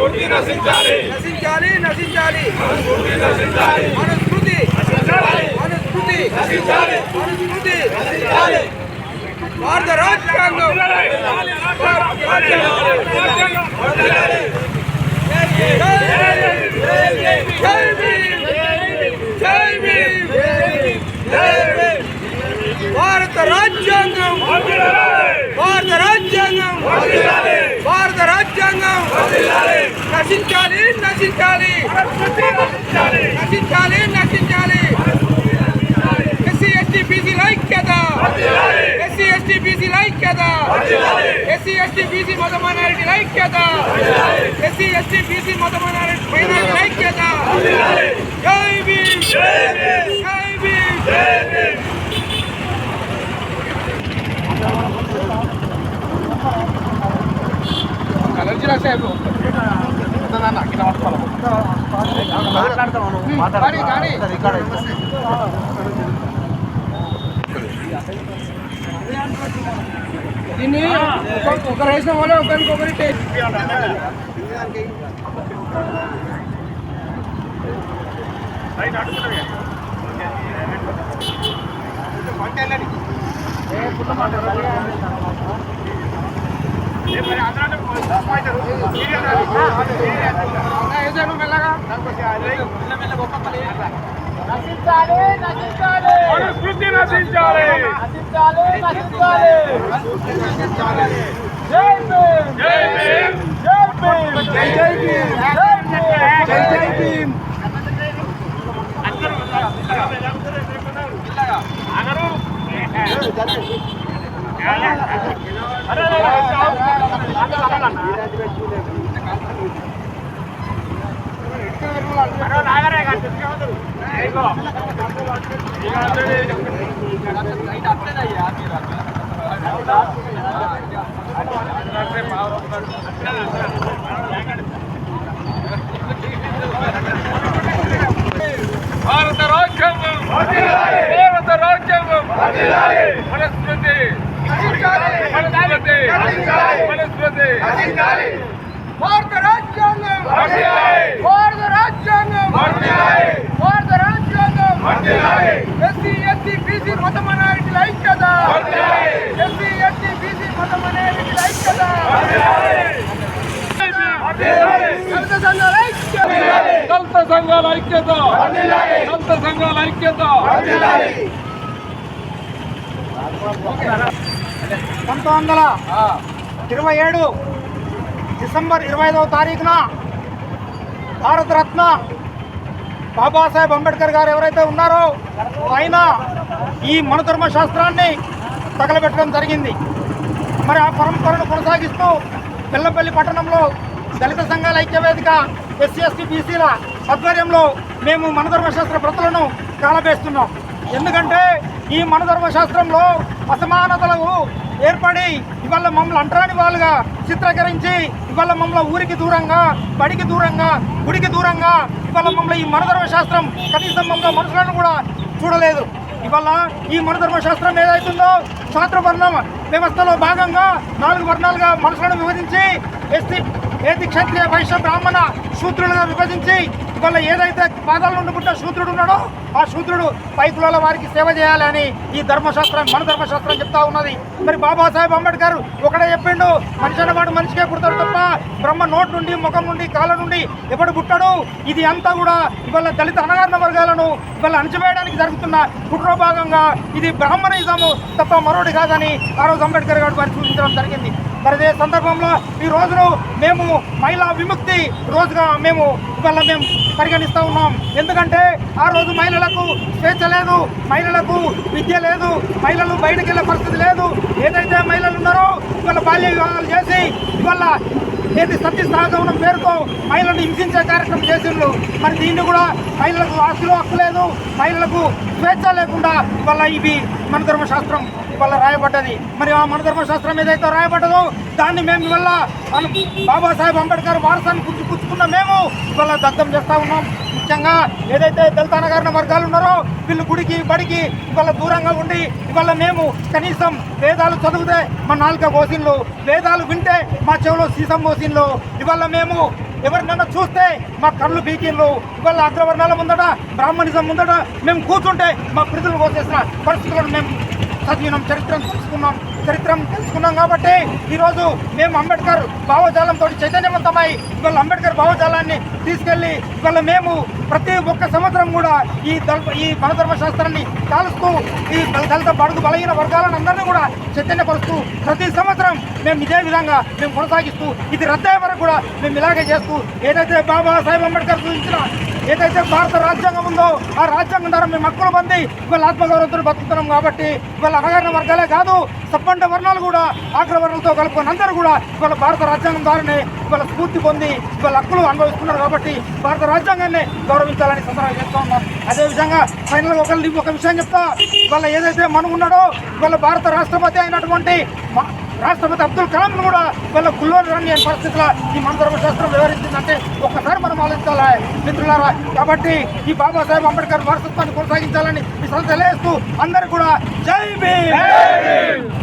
స్ఫూర్తి నశించాలి నశించాలి నశించాలి స్ఫూర్తి నశించాలి మనుస్మృతి నశించాలి మనుస్మృతి నశించాలి మనుస్మృతి నశించాలి భారత రాజ్యాంగం జై భీమ్ జై భీమ్ భారత రాజ్యాంగం భారత రాజ్యాంగం భారత రాజ్యాంగం నశించాలి నశించాలి. నశించాలి. నశించాలి ఎస్సీ ఎస్టీ బీసీ ఐక్యత. ఎస్సీ ఎస్టీ బీసీ ఐక్యత. ఎస్సీ ఎస్టీ బీసీ మత మైనారిటీ ఐక్యత ఎస్సీ ఎస్టీ బీసీ మత మైనారిటీ మైనారిటీ ఐక్యత జై భీమ్. జై భీమ్. దీన్ని ఒకరు వేసిన రేసిన ఒకరికొకరి టేస్ట్ వేసాను మెల్లగా నశించాలి నశించాలి నశించాలి నశించాలి నశించాలి జై భీమ్ జై భీమ్ జై భీమ్ జై జై భీమ్ జై భీమ్ జై జై భీమ్ భారత రాజ్యాంగం భారత రాజ్యాంగం మనస్మృతి మనస్మృతి మనస్మృతి భారత రాజ్యాంగం. భారత రాజ్యాంగం. భారత రాజ్యాంగం. ఎస్సీ ఎస్టీ బీసీ మత మైనారిటీల ఐక్యత. ఎస్సీ ఎస్టీ బీసీ మత మైనారిటీల ఐక్యత. దళిత సంఘాల ఐక్యత. దళిత సంఘాల ఐక్యత. దళిత సంఘాల ఐక్యత. పంతొమ్మిది వందల ఇరవై ఏడు డిసెంబర్ ఇరవై ఐదవ తారీఖున భారతరత్న బాబాసాహెబ్ అంబేద్కర్ గారు ఎవరైతే ఉన్నారో ఆయన ఈ మనధర్మ శాస్త్రాన్ని తగలబెట్టడం జరిగింది. మరి ఆ పరంపరను కొనసాగిస్తూ బెల్లంపల్లి పట్టణంలో దళిత సంఘాల ఐక్యవేదిక ఎస్సీ ఎస్టీ బీసీల ఆధ్వర్యంలో మేము మనధర్మశాస్త్ర ప్రతులను కాలబేస్తున్నాం. ఎందుకంటే ఈ మనధర్మశాస్త్రంలో అసమానతలు ఏర్పడి ఇవాళ మమ్మల్ని అంటరాని వాళ్ళుగా చిత్రీకరించి ఇవాళ మమ్మల్ని ఊరికి దూరంగా బడికి దూరంగా గుడికి దూరంగా ఇవాళ మమ్మల్ని ఈ మనధర్మ శాస్త్రం కనీసం మమ్మల్ని మనుషులను కూడా చూడలేదు. ఇవాళ ఈ మనధర్మ శాస్త్రం ఏదైతుందో శాస్త్రవర్ణ వ్యవస్థలో భాగంగా నాలుగు వర్ణాలుగా మనుషులను విభజించి ఎస్టీ ఏది క్షత్రియ వైశ్య బ్రాహ్మణ శూద్రులుగా విభజించి ఇవాళ ఏదైతే పాదాలు ఉండుకుంటే సూత్రుడు శూద్రుడు ఉన్నాడో ఆ శూద్రుడు పైకుల వారికి సేవ చేయాలని ఈ ధర్మశాస్త్రం మన ధర్మశాస్త్రం చెప్తా ఉన్నది. మరి బాబాసాహెబ్ అంబేద్కర్ ఒకడే చెప్పిండు మనిషి అన్నవాడు మనిషికే పుడతాడు తప్ప బ్రహ్మ నోటి నుండి ముఖం నుండి కాళ్ళ నుండి ఎప్పుడు పుట్టాడు? ఇది అంతా కూడా ఇవాళ దళిత అనగారిన వర్గాలను ఇవాళ అణచివేయడానికి జరుగుతున్న కుట్ర భాగంగా ఇది బ్రాహ్మణిజము తప్ప మరొకటి కాదని ఆ రోజు అంబేద్కర్ గారు వారు సూచించడం జరిగింది. మరి అదే సందర్భంలో ఈ రోజును మేము మహిళా విముక్తి రోజుగా మేము ఇవాళ మేము పరిగణిస్తూ ఉన్నాం. ఎందుకంటే ఆ రోజు మహిళలకు స్వేచ్ఛ లేదు మహిళలకు విద్య లేదు మహిళలు బయటకు వెళ్ళే పరిస్థితి లేదు. ఏదైతే మహిళలు ఉన్నారో ఇవాళ బాల్య వివాహాలు చేసి ఇవాళ ఏది సత్య సహగమనం పేరుతో మహిళలను హింసించే కార్యక్రమం చేసిండ్రు. మరి దీన్ని కూడా మహిళలకు ఆస్తులు హక్కు లేదు మహిళలకు స్వేచ్ఛ లేకుండా ఇవాళ ఇవి మన ధర్మశాస్త్రం. ఇవాళ రాయబడ్డది. మరి ఆ మన ధర్మశాస్త్రం ఏదైతే రాయబడ్డదో దాన్ని మేము ఇవాళ బాబాసాహెబ్ అంబేద్కర్ వారసాన్ని పుచ్చి పుచ్చుకున్న మేము ఇవాళ దగ్ధం చేస్తా ఉన్నాం. ముఖ్యంగా ఏదైతే దళిత అనగారిన వర్గాలు ఉన్నారో వీళ్ళు గుడికి బడికి ఇవాళ దూరంగా ఉండి ఇవాళ మేము కనీసం వేదాలు చదివితే మా నాలుక కోసిన్లు వేదాలు వింటే మా చెవిలో సీసం కోసిన్లు ఇవాళ మేము ఎవరినన్నా చూస్తే మా కళ్ళు బీకిన్లు ఇవాళ అగ్రవర్ణాల ముందట బ్రాహ్మణిజం ముందట మేము కూర్చుంటే మా ప్రజలు కోసేసిన పరిస్థితులను మేము చదివినాం చరిత్రను తెలుసుకున్నాం. చరిత్రం తెలుసుకున్నాం కాబట్టి ఈరోజు మేము అంబేద్కర్ భావజాలంతో చైతన్యవంతమై ఇవాళ అంబేద్కర్ భావజాలాన్ని తీసుకెళ్ళి ఇవాళ మేము ప్రతి ఒక్క సంవత్సరం కూడా ఈ దళ ఈ మనధర్మ శాస్త్రాన్ని కాలుస్తూ ఈ దళిత బడుగు బలహీన వర్గాలను అందరినీ కూడా చైతన్యపరుస్తూ ప్రతి సంవత్సరం మేము ఇదే విధంగా మేము కొనసాగిస్తూ ఇది రద్దయ్యే వరకు కూడా మేము ఇలాగే చేస్తూ ఏదైతే బాబాసాహెబ్ అంబేద్కర్ సూచించిన ఏదైతే భారత రాజ్యాంగం ఉందో ఆ రాజ్యాంగం ద్వారా మేము హక్కులు పొంది ఇవాళ ఆత్మగౌరవంతో బతుకుతున్నాం కాబట్టి ఇవాళ అణగారిన వర్గాలే కాదు సబ్బండ వర్ణాలు కూడా ఆగ్రవర్ణాలతో కలుపుకొని అందరూ కూడా ఇవాళ భారత రాజ్యాంగం ద్వారానే ఇవాళ స్ఫూర్తి పొంది ఇవాళ హక్కులు అనుభవిస్తున్నారు కాబట్టి భారత రాజ్యాంగాన్ని గౌరవించాలని సందర్భంగా చెప్తా ఉన్నాం. అదేవిధంగా ఫైనల్గా ఒక ఒక విషయం చెప్తా. ఇవాళ ఏదైతే మనం ఉన్నాడో ఇవాళ భారత రాష్ట్రపతి అయినటువంటి రాష్ట్రపతి అబ్దుల్ కలాం కూడా వీళ్ళ గుల్లోని రాని పరిస్థితుల్లో ఈ మన శాస్త్రం వివరించిందంటే ఒక్కసారి మనం ఆలోచించాలి మిత్రులారా? కాబట్టి ఈ బాబాసాహెబ్ అంబేద్కర్ వారసత్వాన్ని కొనసాగించాలని ఈ సంస్థ తెలియజేస్తూ అందరూ కూడా జై భీమ్!